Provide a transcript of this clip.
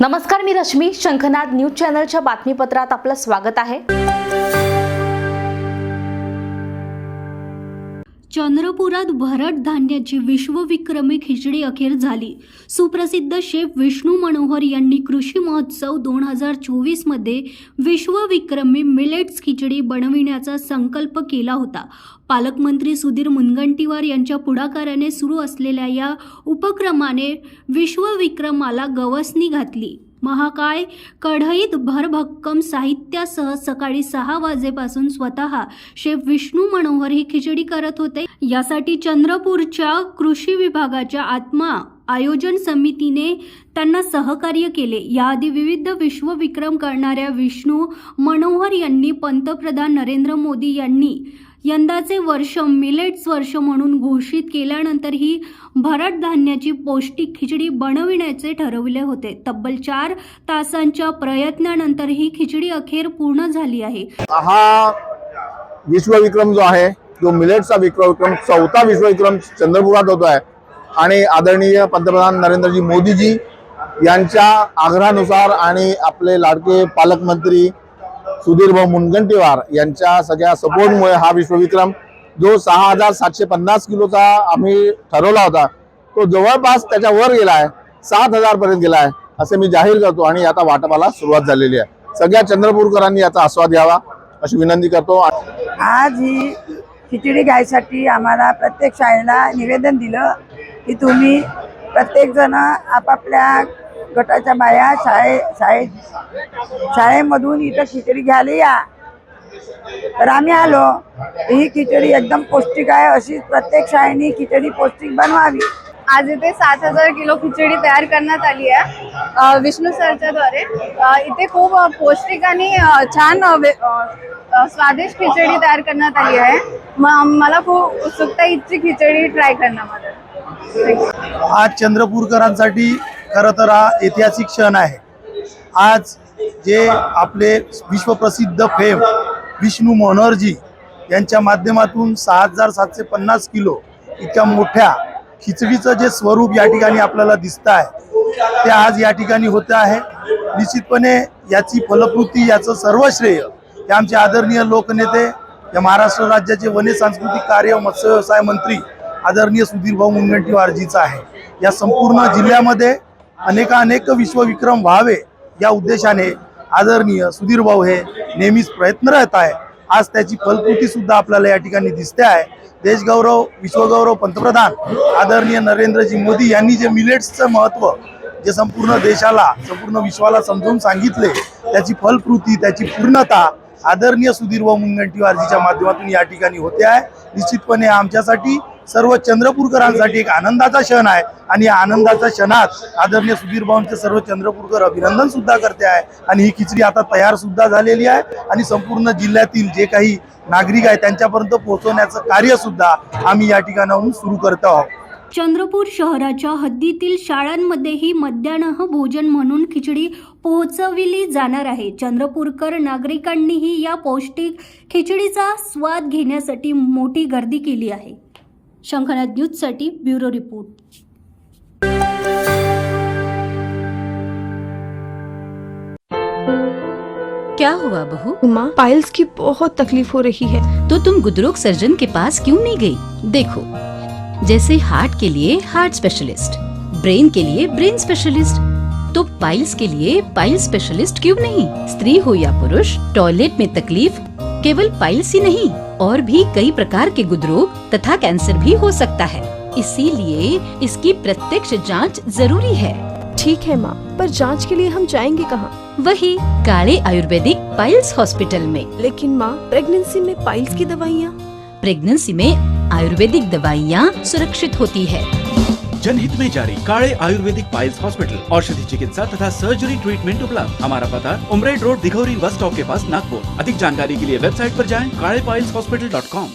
नमस्कार मी रश्मी शंखनाद न्यूज चॅनलच्या बातमीपत्रात आपलं स्वागत आहे. चंद्रपुरात भरड धान्याची विश्वविक्रमी खिचडी अखेर झाली. सुप्रसिद्ध शेफ विष्णू मनोहर यांनी कृषी महोत्सव दोन हजार चोवीसमध्ये विश्वविक्रमी मिलेट्स खिचडी बनविण्याचा संकल्प केला होता. पालकमंत्री सुधीर मुनगंटीवार यांच्या पुढाकाराने सुरू असलेल्या या उपक्रमाने विश्वविक्रमाला गवसणी घातली. महाकाय कढईत भरभक्कम साहित्यासह सकाळी सहा वाजेपासून स्वतः शेफ विष्णू मनोहर ही खिचडी करत होते. यासाठी चंद्रपूरच्या कृषी विभागाच्या आत्मा आयोजन समितीने त्यांना सहकार्य केले. याआधी विविध विश्वविक्रम करणाऱ्या विष्णू मनोहर यांनी पंतप्रधान नरेंद्र मोदी यांनी यंदाचे वर्ष मिलेट्स वर्ष म्हणून घोषित केल्यानंतर ही भरड धान्याची पौष्टिक खिचडी बनविण्याचे ठरविले होते. तब्बल चार तासांच्या प्रयत्नानंतर ही खिचडी अखेर पूर्ण झाली आहे. हा विश्वविक्रम जो आहे तो मिलेटचा विक्रम चौथा विश्वविक्रम चंद्रपुरात होतो आहे आणि आदरणीय पंतप्रधान नरेंद्रजी मोदीजी यांच्या आग्रहानुसार आणि आपले लाडके पालकमंत्री सुधीर भाऊ मुनगंटीवार यांच्या सगळ्या सपोर्टमुळे हा विश्वविक्रम जो सहा हजार सातशे पन्नास किलोचा आम्ही ठरवला होता तो जवळपास त्याच्या वर गेला आहे सात हजारपर्यंत गेला आहे असे मी जाहीर करतो आणि आता वाटपाला सुरुवात झालेली आहे. सगळ्या चंद्रपूरकरांनी याचा आस्वाद घ्यावा अशी विनंती करतो. आज ही खिचडी घ्यायसाठी आम्हाला प्रत्येक शाळेला निवेदन दिलं. की तुम्ही प्रत्येकजण आपापल्या गटाच्या बाया शाळे शाळेत शाळेमधून इथं खिचडी घ्यायला या. तर आम्ही आलो. ही खिचडी एकदम पौष्टिक आहे. अशी प्रत्येक शाळेने खिचडी पौष्टिक बनवावी. आज इथे सात हजार किलो खिचडी तयार करण्यात आली आहे. विष्णू सरच्या द्वारे. इथे खूप पौष्टिक आणि छान वे- स्वादिष्ट खिचडी तयार करण्यात आली आहे. मला खूप उत्सुकता इथची खिचडी ट्राय करण्यामध्ये. आज चंद्रपूरकरांसाठी खरं तर हा ऐतिहासिक क्षण आहे. आज जे आपले विश्वप्रसिद्ध फेम विष्णू मनोहरजी यांच्या माध्यमातून सहा हजार सातशे पन्नास किलो इतक्या मोठ्या खिचडीचं जे स्वरूप या ठिकाणी आपल्याला दिसतं आहे ते आज या ठिकाणी होतं आहे. निश्चितपणे याची फलकृती याचं सर्व श्रेय हे आमचे आदरणीय लोकनेते या महाराष्ट्र राज्याचे वने सांस्कृतिक कार्य मत्स्य व्यवसाय मंत्री आदरणीय सुधीरभाऊ मुनगंटीवारजीचा आहे. या संपूर्ण जिल्ह्यामध्ये अनेकानेक विश्वविक्रम व्हावे या उद्देशाने आदरणीय सुधीर भाऊ हे नेहमीच प्रयत्नरत आहे. आज त्याची फलकृती सुद्धा आपल्याला या ठिकाणी दिसते आहे. देशगौरव विश्वगौरव पंतप्रधान आदरणीय नरेंद्रजी मोदी यांनी जे मिलेट्सचं महत्त्व जे संपूर्ण देशाला संपूर्ण विश्वाला समजून सांगितले त्याची फलकृती त्याची पूर्णता आदरणीय सुधीर भाऊ मुनगंटीवारजीच्या माध्यमातून या ठिकाणी होते आहे. निश्चितपणे आमच्यासाठी सर्व चंद्रपूरकरांसाठी एक आनंदाचा क्षण आहे. आणि या आनंदाच्या क्षणात आदरणीय सुधीर भाऊंचे सर्व चंद्रपूरकर अभिनंदन सुद्धा करते आहे. आणि ही खिचडी आता तयार सुद्धा झालेली आहे. आणि संपूर्ण जिल्ह्यातील जे काही नागरिक आहे त्यांच्यापर्यंत पोहोचवण्याचं कार्य सुद्धा आम्ही या ठिकाणाहून सुरू करत आहोत. चंद्रपूर शहराच्या हद्दीतील शाळांमध्येही मध्यान्ह भोजन म्हणून खिचडी पोहोचविली जाणार आहे. चंद्रपूरकर नागरिकांनीही या पौष्टिक खिचडीचा स्वाद घेण्यासाठी मोठी गर्दी केली आहे. शंखनाथ न्यूजसाठी ब्युरो रिपोर्ट. क्या हुआ बहू? माँ पाइल्स की बहुत तकलीफ़ हो रही है। तो तुम गुदरोग सर्जन के पास क्यों नहीं गई? देखो जैसे हार्ट के लिए हार्ट स्पेशलिस्ट ब्रेन के लिए ब्रेन स्पेशलिस्ट तो पाइल्स के लिए पाइल्स स्पेशलिस्ट क्यों नहीं? स्त्री हो या पुरुष टॉयलेट में तकलीफ़ केवल पाइल्स ही नहीं। और भी कई प्रकार के गुदरोग तथा कैंसर भी हो सकता है। इसीलिए इसकी प्रत्यक्ष जाँच ज़रूरी है। ठीक है माँ पर जाँच के लिए हम जाएँगे कहाँ? वही काले आयुर्वेदिक पाइल्स हॉस्पिटल में। लेकिन माँ प्रेगनेंसी में पाइल्स की दवाइयाँ? प्रेगनेंसी में आयुर्वेदिक दवाइयाँ सुरक्षित होती है। जनहित में जारी काले आयुर्वेदिक पाइल्स हॉस्पिटल, औषधि चिकित्सा तथा सर्जरी ट्रीटमेंट उपलब्ध। हमारा पता, Umred road, Dighori bus stop के पास नागपुर। अधिक जानकारी के लिए वेबसाइट आरोप जाए काले पाइल्स हॉस्पिटल डॉट कॉम